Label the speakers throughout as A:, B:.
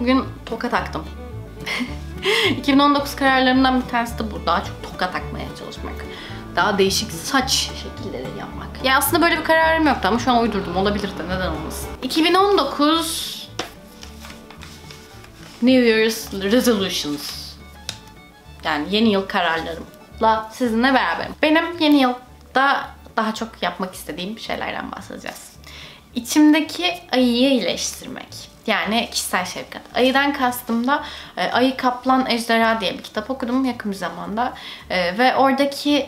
A: Bugün toka taktım. 2019 kararlarımdan bir tanesi de bu. Daha çok toka takmaya çalışmak. Daha değişik saç şekilleri yapmak. Ya aslında böyle bir kararım yoktu ama şu an uydurdum. Olabilir de neden olmasın. 2019 New Year's Resolutions. Yani yeni yıl kararlarımla sizinle beraberim. Benim yeni yılda daha çok yapmak istediğim şeylerden bahsedeceğiz. İçimdeki ayıyı iyileştirmek. Yani kişisel şefkat. Ayıdan kastım da e, Ayı Kaplan Ejderha diye bir kitap okudum yakın bir zamanda. E, ve oradaki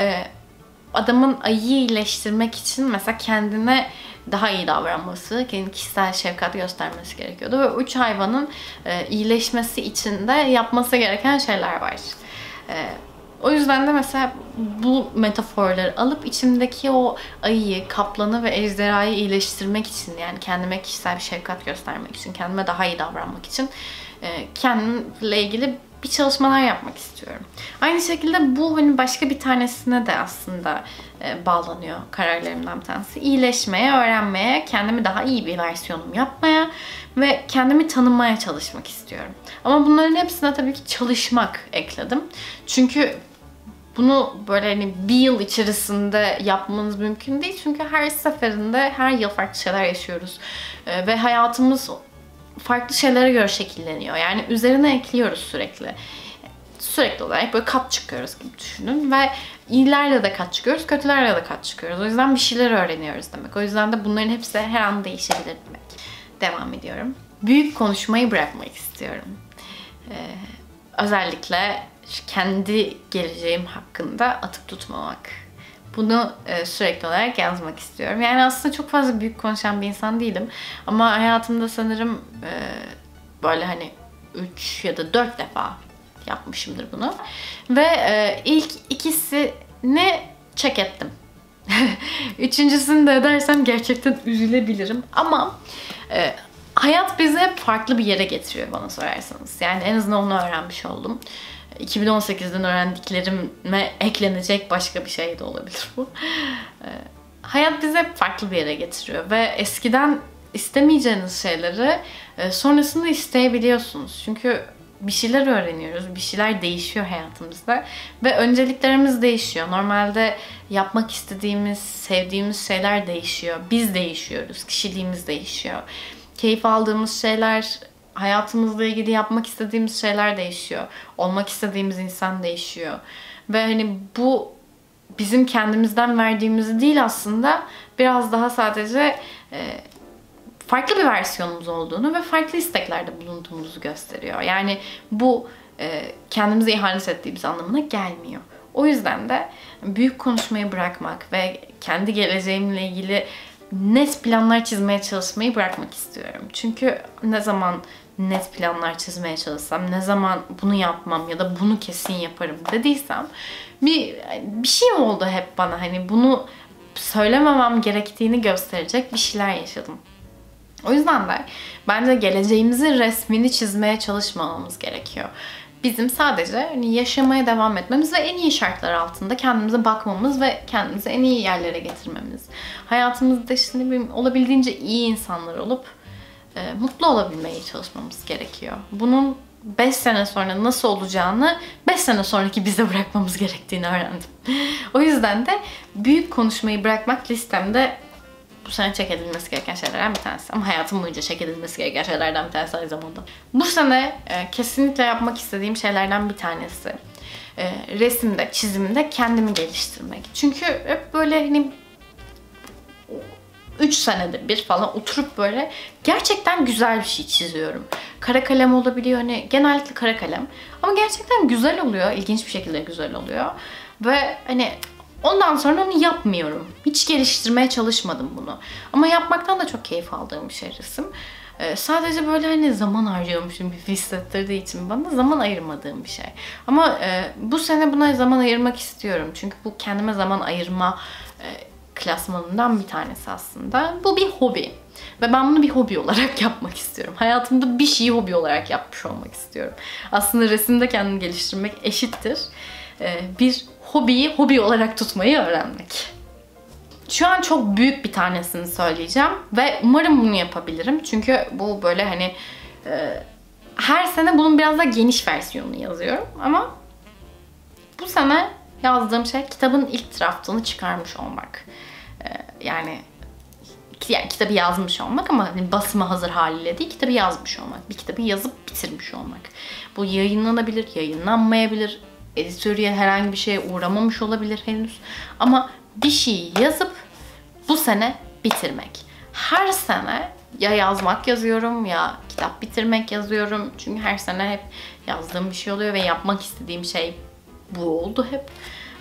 A: e, adamın ayıyı iyileştirmek için mesela kendine daha iyi davranması, kendi kişisel şefkat göstermesi gerekiyordu. Ve üç hayvanın iyileşmesi için de yapması gereken şeyler var. E, o yüzden de mesela bu metaforları alıp içimdeki o ayıyı, kaplanı ve ejderhayı iyileştirmek için yani kendime kişisel bir şefkat göstermek için, kendime daha iyi davranmak için e, kendimle ilgili bir çalışmalar yapmak istiyorum. Aynı şekilde bu hani başka bir tanesine de aslında e, bağlanıyor kararlarımdan bir tanesi. İyileşmeye, öğrenmeye, kendimi daha iyi bir versiyonum yapmaya ve kendimi tanımaya çalışmak istiyorum. Ama bunların hepsine tabii ki çalışmak ekledim. Çünkü bunu böyle hani bir yıl içerisinde yapmanız mümkün değil. Çünkü her seferinde her yıl farklı şeyler yaşıyoruz. Ee, ve hayatımız farklı şeylere göre şekilleniyor. Yani üzerine ekliyoruz sürekli. Sürekli olarak böyle kat çıkıyoruz gibi düşünün ve iyilerle de kat çıkıyoruz, kötülerle de kat çıkıyoruz. O yüzden bir şeyler öğreniyoruz demek. O yüzden de bunların hepsi her an değişebilir demek. Devam ediyorum. Büyük konuşmayı bırakmak istiyorum. Ee, özellikle kendi geleceğim hakkında atıp tutmamak. Bunu e, sürekli olarak yazmak istiyorum. Yani aslında çok fazla büyük konuşan bir insan değilim. Ama hayatımda sanırım e, böyle hani 3 ya da 4 defa yapmışımdır bunu. Ve e, ilk ikisini check ettim. Üçüncüsünü de edersem gerçekten üzülebilirim. Ama e, hayat bizi hep farklı bir yere getiriyor bana sorarsanız. Yani en azından onu öğrenmiş oldum. 2018'den öğrendiklerime eklenecek başka bir şey de olabilir bu. Ee, hayat bizi hep farklı bir yere getiriyor ve eskiden istemeyeceğiniz şeyleri e, sonrasında isteyebiliyorsunuz. Çünkü bir şeyler öğreniyoruz, bir şeyler değişiyor hayatımızda ve önceliklerimiz değişiyor. Normalde yapmak istediğimiz, sevdiğimiz şeyler değişiyor. Biz değişiyoruz, kişiliğimiz değişiyor. Keyif aldığımız şeyler hayatımızla ilgili yapmak istediğimiz şeyler değişiyor. Olmak istediğimiz insan değişiyor. Ve hani bu bizim kendimizden verdiğimiz değil aslında biraz daha sadece e, farklı bir versiyonumuz olduğunu ve farklı isteklerde bulunduğumuzu gösteriyor. Yani bu e, kendimize ihanet ettiğimiz anlamına gelmiyor. O yüzden de büyük konuşmayı bırakmak ve kendi geleceğimle ilgili net planlar çizmeye çalışmayı bırakmak istiyorum. Çünkü ne zaman net planlar çizmeye çalışsam, ne zaman bunu yapmam ya da bunu kesin yaparım dediysem bir bir şey oldu hep bana hani bunu söylememem gerektiğini gösterecek bir şeyler yaşadım. O yüzden de bence geleceğimizin resmini çizmeye çalışmamamız gerekiyor. Bizim sadece hani yaşamaya devam etmemiz ve en iyi şartlar altında kendimize bakmamız ve kendimizi en iyi yerlere getirmemiz. Hayatımızda işte olabildiğince iyi insanlar olup e, mutlu olabilmeye çalışmamız gerekiyor. Bunun 5 sene sonra nasıl olacağını 5 sene sonraki bize bırakmamız gerektiğini öğrendim. o yüzden de büyük konuşmayı bırakmak listemde bu sene çek edilmesi gereken şeylerden bir tanesi. Ama hayatım boyunca çek edilmesi gereken şeylerden bir tanesi aynı zamanda. Bu sene e, kesinlikle yapmak istediğim şeylerden bir tanesi. E, resimde, çizimde kendimi geliştirmek. Çünkü hep böyle hani 3 senede bir falan oturup böyle gerçekten güzel bir şey çiziyorum. Kara kalem olabiliyor hani genellikle kara kalem. Ama gerçekten güzel oluyor. ilginç bir şekilde güzel oluyor. Ve hani ondan sonra onu yapmıyorum. Hiç geliştirmeye çalışmadım bunu. Ama yapmaktan da çok keyif aldığım bir şey resim. Ee, sadece böyle hani zaman harcıyormuşum bir hissettirdiği için bana zaman ayırmadığım bir şey. Ama e, bu sene buna zaman ayırmak istiyorum. Çünkü bu kendime zaman ayırma e, klasmanından bir tanesi aslında. Bu bir hobi. Ve ben bunu bir hobi olarak yapmak istiyorum. Hayatımda bir şeyi hobi olarak yapmış olmak istiyorum. Aslında resimde kendini geliştirmek eşittir. Ee, bir hobiyi hobi olarak tutmayı öğrenmek. Şu an çok büyük bir tanesini söyleyeceğim ve umarım bunu yapabilirim. Çünkü bu böyle hani Ee, her sene bunun biraz da geniş versiyonunu yazıyorum ama bu sene yazdığım şey kitabın ilk draftını çıkarmış olmak. Ee, yani yani kitabı yazmış olmak ama hani basıma hazır haliyle değil, kitabı yazmış olmak. Bir kitabı yazıp bitirmiş olmak. Bu yayınlanabilir, yayınlanmayabilir. Editörüye herhangi bir şeye uğramamış olabilir henüz. Ama bir şeyi yazıp bu sene bitirmek. Her sene ya yazmak yazıyorum ya kitap bitirmek yazıyorum. Çünkü her sene hep yazdığım bir şey oluyor ve yapmak istediğim şey bu oldu hep.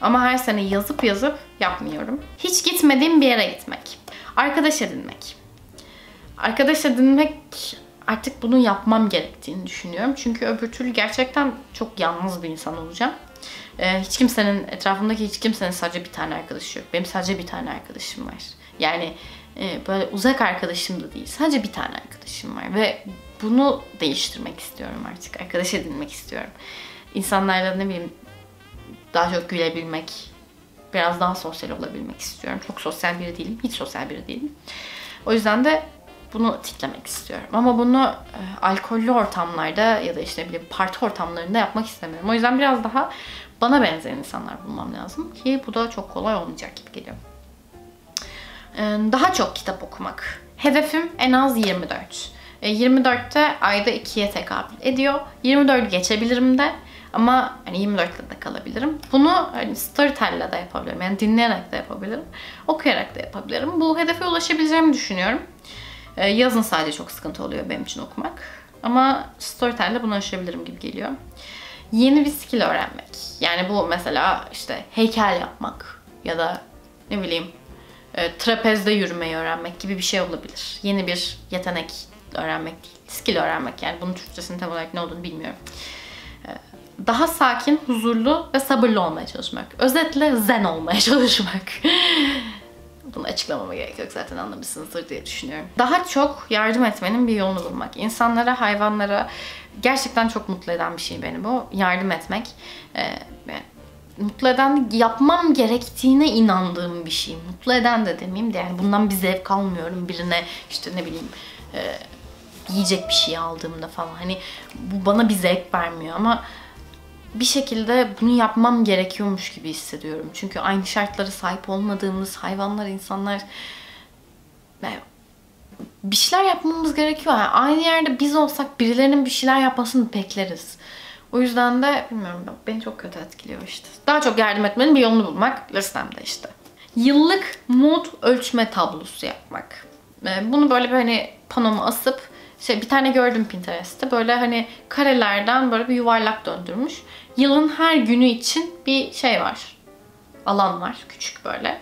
A: Ama her sene yazıp yazıp yapmıyorum. Hiç gitmediğim bir yere gitmek. Arkadaş edinmek. Arkadaş edinmek artık bunu yapmam gerektiğini düşünüyorum. Çünkü öbür türlü gerçekten çok yalnız bir insan olacağım. Ee, hiç kimsenin, etrafımdaki hiç kimsenin sadece bir tane arkadaşı yok. Benim sadece bir tane arkadaşım var. Yani e, böyle uzak arkadaşım da değil. Sadece bir tane arkadaşım var. Ve bunu değiştirmek istiyorum artık. Arkadaş edinmek istiyorum. İnsanlarla ne bileyim daha çok gülebilmek, biraz daha sosyal olabilmek istiyorum. Çok sosyal biri değilim. Hiç sosyal biri değilim. O yüzden de bunu tiklemek istiyorum. Ama bunu e, alkollü ortamlarda ya da işte ne parti ortamlarında yapmak istemiyorum. O yüzden biraz daha bana benzeyen insanlar bulmam lazım ki bu da çok kolay olmayacak gibi geliyor. E, daha çok kitap okumak. Hedefim en az 24. E, 24'te ayda 2'ye tekabül ediyor. 24 geçebilirim de ama hani 24'te de kalabilirim. Bunu hani Storytel'le de yapabilirim. Yani dinleyerek de yapabilirim. Okuyarak da yapabilirim. Bu hedefe ulaşabileceğimi düşünüyorum. Ee, yazın sadece çok sıkıntı oluyor benim için okumak. Ama Storytel'le bunu aşabilirim gibi geliyor. Yeni bir skill öğrenmek. Yani bu mesela işte heykel yapmak ya da ne bileyim e, trapezde yürümeyi öğrenmek gibi bir şey olabilir. Yeni bir yetenek öğrenmek değil. Skill öğrenmek yani bunun Türkçesinin tam olarak ne olduğunu bilmiyorum. Daha sakin, huzurlu ve sabırlı olmaya çalışmak. Özetle zen olmaya çalışmak. Bunu açıklamama gerek yok zaten anlamışsınızdır diye düşünüyorum. Daha çok yardım etmenin bir yolunu bulmak. İnsanlara, hayvanlara gerçekten çok mutlu eden bir şey beni bu. Yardım etmek. Ee, mutlu eden yapmam gerektiğine inandığım bir şey. Mutlu eden de demeyeyim de yani bundan bir zevk almıyorum birine işte ne bileyim e, yiyecek bir şey aldığımda falan. Hani bu bana bir zevk vermiyor ama bir şekilde bunu yapmam gerekiyormuş gibi hissediyorum. Çünkü aynı şartlara sahip olmadığımız hayvanlar, insanlar bir şeyler yapmamız gerekiyor. Yani aynı yerde biz olsak birilerinin bir şeyler yapmasını bekleriz. O yüzden de bilmiyorum beni çok kötü etkiliyor işte. Daha çok yardım etmenin bir yolunu bulmak listemde işte. Yıllık mod ölçme tablosu yapmak. Bunu böyle bir hani panoma asıp şey bir tane gördüm Pinterest'te. Böyle hani karelerden böyle bir yuvarlak döndürmüş. Yılın her günü için bir şey var. Alan var küçük böyle.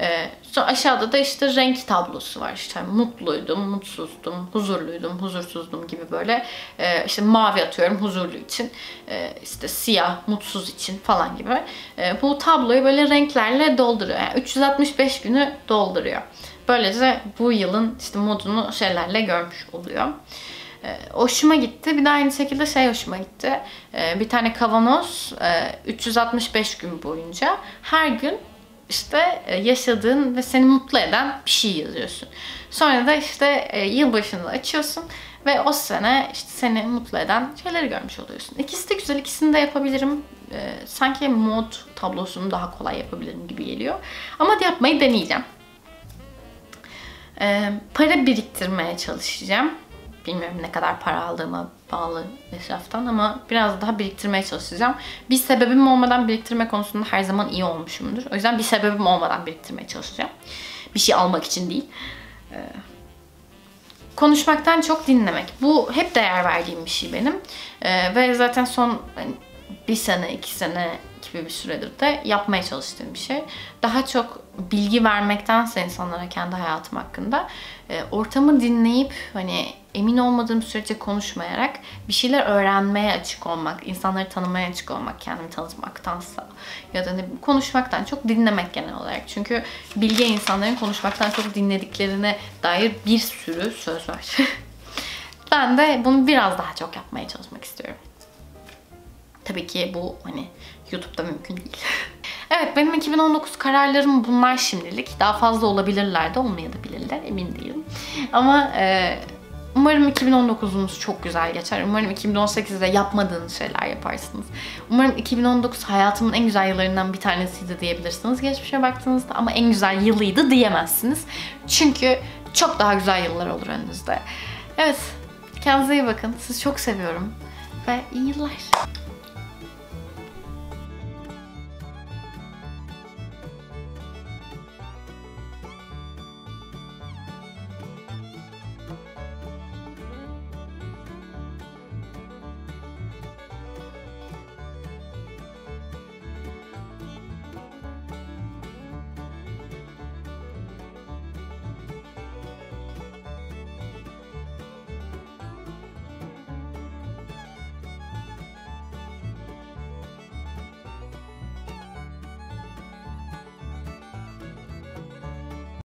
A: Ee, sonra aşağıda da işte renk tablosu var. İşte mutluydum, mutsuzdum, huzurluydum, huzursuzdum gibi böyle. Ee, işte mavi atıyorum huzurlu için. Ee, işte siyah, mutsuz için falan gibi. Ee, bu tabloyu böyle renklerle dolduruyor. Yani 365 günü dolduruyor. Böylece bu yılın işte modunu şeylerle görmüş oluyor. E, hoşuma gitti. Bir de aynı şekilde şey hoşuma gitti. E, bir tane kavanoz e, 365 gün boyunca her gün işte e, yaşadığın ve seni mutlu eden bir şey yazıyorsun. Sonra da işte e, yılbaşında açıyorsun ve o sene işte seni mutlu eden şeyleri görmüş oluyorsun. İkisi de güzel, ikisini de yapabilirim. E, sanki mod tablosunu daha kolay yapabilirim gibi geliyor. Ama yapmayı deneyeceğim. E, para biriktirmeye çalışacağım. Bilmiyorum ne kadar para aldığıma bağlı etraftan ama biraz daha biriktirmeye çalışacağım. Bir sebebim olmadan biriktirme konusunda her zaman iyi olmuşumdur. O yüzden bir sebebim olmadan biriktirmeye çalışacağım. Bir şey almak için değil. Ee, konuşmaktan çok dinlemek. Bu hep değer verdiğim bir şey benim. Ee, ve zaten son hani, bir sene, iki sene gibi bir süredir de yapmaya çalıştığım bir şey. Daha çok bilgi vermektense insanlara kendi hayatım hakkında e, ortamı dinleyip hani emin olmadığım sürece konuşmayarak bir şeyler öğrenmeye açık olmak, insanları tanımaya açık olmak, kendimi tanıtmaktansa ya da ne konuşmaktan çok dinlemek genel olarak. Çünkü bilgi insanların konuşmaktan çok dinlediklerine dair bir sürü söz var. ben de bunu biraz daha çok yapmaya çalışmak istiyorum. Tabii ki bu hani YouTube'da mümkün değil. evet benim 2019 kararlarım bunlar şimdilik. Daha fazla olabilirler de olmayabilirler emin değilim. Ama e, Umarım 2019'unuz çok güzel geçer. Umarım 2018'de yapmadığınız şeyler yaparsınız. Umarım 2019 hayatımın en güzel yıllarından bir tanesiydi diyebilirsiniz geçmişe baktığınızda ama en güzel yılıydı diyemezsiniz. Çünkü çok daha güzel yıllar olur önünüzde. Evet, kendinize iyi bakın. Sizi çok seviyorum ve iyi yıllar.